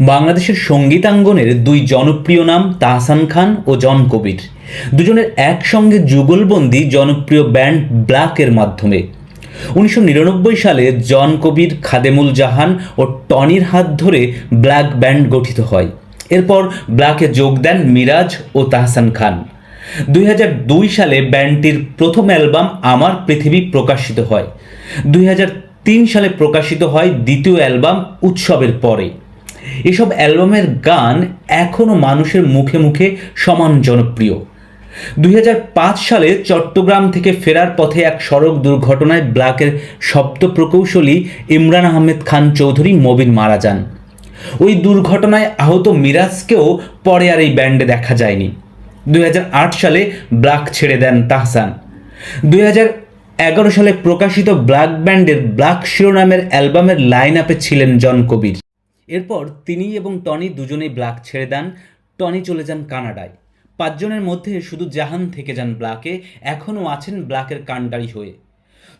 বাংলাদেশের সঙ্গীতাঙ্গনের দুই জনপ্রিয় নাম তাহসান খান ও জন কবির। দুজনের একসঙ্গে যুগলবন্দি জনপ্রিয় ব্যান্ড ব্ল্যাকের মাধ্যমে। উনিশশো নিরানব্বই সালে জন কবির, খাদেমুল জাহান ও টনির হাত ধরে ব্ল্যাক ব্যান্ড গঠিত হয়। এরপর ব্ল্যাকে যোগ দেন মিরাজ ও তাহসান খান। দুই হাজার দুই সালে ব্যান্ডটির প্রথম অ্যালবাম আমার পৃথিবী প্রকাশিত হয়। দুই হাজার তিন সালে প্রকাশিত হয় দ্বিতীয় অ্যালবাম উৎসবের পরে। এসব অ্যালবামের গান এখনও মানুষের মুখে মুখে সমান জনপ্রিয়। দুই হাজার পাঁচ সালে চট্টগ্রাম থেকে ফেরার পথে এক সড়ক দুর্ঘটনায় ব্ল্যাকের শব্দ প্রকৌশলী ইমরান আহমেদ খান চৌধুরী মবিন মারা যান। ওই দুর্ঘটনায় আহত মিরাজকেও পরে আর এই ব্যান্ডে দেখা যায়নি। দুই হাজার আট সালে ব্ল্যাক ছেড়ে দেন তাহসান। দুই এগারো সালে প্রকাশিত ব্ল্যাক ব্যান্ডের ব্ল্যাক শিরোনামের অ্যালবামের লাইন আপে ছিলেন জন কবির। এরপর তিনি এবং টনি দুজনেই ব্ল্যাক ছেড়ে দেন। টনি চলে যান কানাডায়। পাঁচজনের মধ্যে শুধু জাহান থেকে যান ব্ল্যাকে, এখনও আছেন ব্ল্যাকের কাণ্ডারি হয়ে।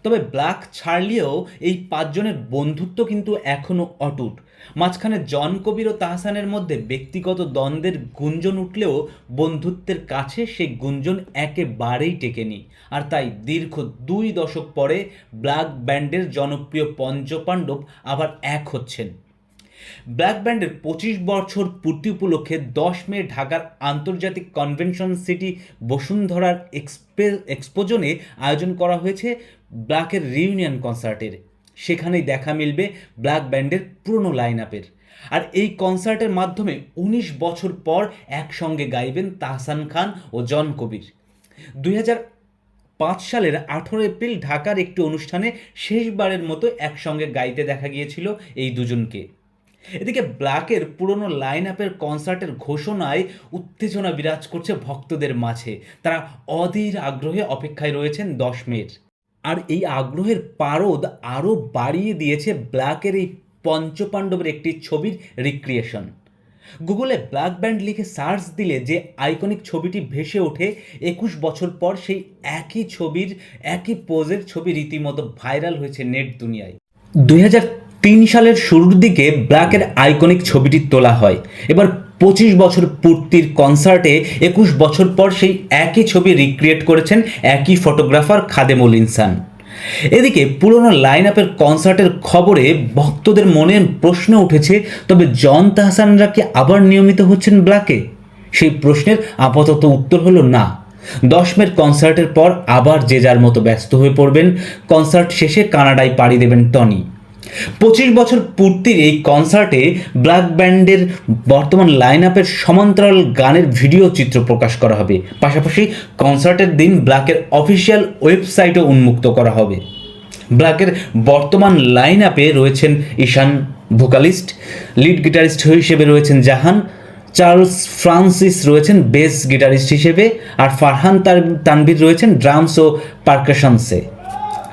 তবে ব্ল্যাক ছাড়লেও এই পাঁচজনের বন্ধুত্ব কিন্তু এখনও অটুট। মাঝখানে জন কবির ও তাহসানের মধ্যে ব্যক্তিগত দ্বন্দ্বের গুঞ্জন উঠলেও বন্ধুত্বের কাছে সেই গুঞ্জন একেবারেই টেকেনি। আর তাই দীর্ঘ দুই দশক পরে ব্ল্যাক ব্যান্ডের জনপ্রিয় পঞ্চপাণ্ডব আবার এক হচ্ছেন। ব্ল্যাক ব্যান্ডের পঁচিশ বছর পূর্তি উপলক্ষে দশ মে ঢাকার আন্তর্জাতিক কনভেনশন সিটি বসুন্ধরার এক্সপে এক্সপোজনে আয়োজন করা হয়েছে ব্ল্যাকের রিউনিয়ন কনসার্টের। সেখানেই দেখা মিলবে ব্ল্যাক ব্যান্ডের পুরনো লাইন আপের আর এই কনসার্টের মাধ্যমে উনিশ বছর পর একসঙ্গে গাইবেন তাহসান খান ও জন কবির। দুই পাঁচ সালের আঠেরো এপ্রিল ঢাকার একটি অনুষ্ঠানে শেষবারের মতো একসঙ্গে গাইতে দেখা গিয়েছিল এই দুজনকে। এদিকে ব্ল্যাকের পুরনো লাইন আপের কনসার্টের ঘোষণায় উত্তেজনা বিরাজ করছে ভক্তদের মাঝে। তারা অধীর আগ্রহে অপেক্ষায় রয়েছেন দশ মের আর এই আগ্রহের পারদ আরও বাড়িয়ে দিয়েছে ব্ল্যাকের এই পঞ্চপাণ্ডবের একটি ছবির রিক্রিয়েশন গুগলে ব্ল্যাক ব্যান্ড লিখে সার্চ দিলে যে আইকনিক ছবিটি ভেসে ওঠে, একুশ বছর পর সেই একই ছবির, একই পোজের ছবি রীতিমতো ভাইরাল হয়েছে নেট দুনিয়ায়। দুই হাজার তিন সালের শুরুর দিকে ব্ল্যাকের আইকনিক ছবিটি তোলা হয়। এবার পঁচিশ বছর পূর্তির কনসার্টে একুশ বছর পর সেই একই ছবি রিক্রিয়েট করেছেন একই ফটোগ্রাফার খাদেমুল ইনসান। এদিকে পুরনো লাইন আপের কনসার্টের খবরে ভক্তদের মনে প্রশ্ন উঠেছে, তবে জন তাহসানরা কি আবার নিয়মিত হচ্ছেন ব্ল্যাকে? সেই প্রশ্নের আপাতত উত্তর হলো না। দশমের কনসার্টের পর আবার যে যার মতো ব্যস্ত হয়ে পড়বেন। কনসার্ট শেষে কানাডায় পাড়ি দেবেন টনি। পঁচিশ বছর পূর্তির এই কনসার্টে ব্ল্যাক ব্যান্ডের বর্তমান লাইন আপের সমান্তরাল গানের ভিডিও চিত্র প্রকাশ করা হবে। পাশাপাশি কনসার্টের দিন ব্ল্যাকের অফিসিয়াল ওয়েবসাইটও উন্মুক্ত করা হবে। ব্ল্যাকের বর্তমান লাইন আপে রয়েছেন ঈশান ভোকালিস্ট লিড গিটারিস্ট হিসেবে রয়েছেন জাহান, চার্লস ফ্রান্সিস রয়েছেন বেস গিটারিস্ট হিসেবে, আর ফারহান তানবির রয়েছেন ড্রামস ও পার্কাশনসে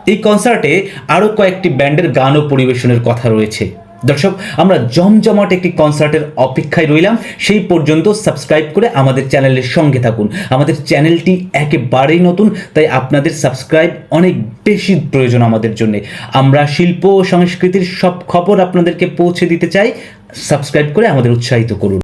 এই কনসার্টে আরও কয়েকটি ব্যান্ডের গানও পরিবেশনের কথা রয়েছে। দর্শক, আমরা জমজমাট একটি কনসার্টের অপেক্ষায় রইলাম। সেই পর্যন্ত সাবস্ক্রাইব করে আমাদের চ্যানেলের সঙ্গে থাকুন। আমাদের চ্যানেলটি একেবারেই নতুন, তাই আপনাদের সাবস্ক্রাইব অনেক বেশি প্রয়োজন আমাদের জন্য। আমরা শিল্প ও সংস্কৃতির সব খবর আপনাদেরকে পৌঁছে দিতে চাই। সাবস্ক্রাইব করে আমাদের উৎসাহিত করুন।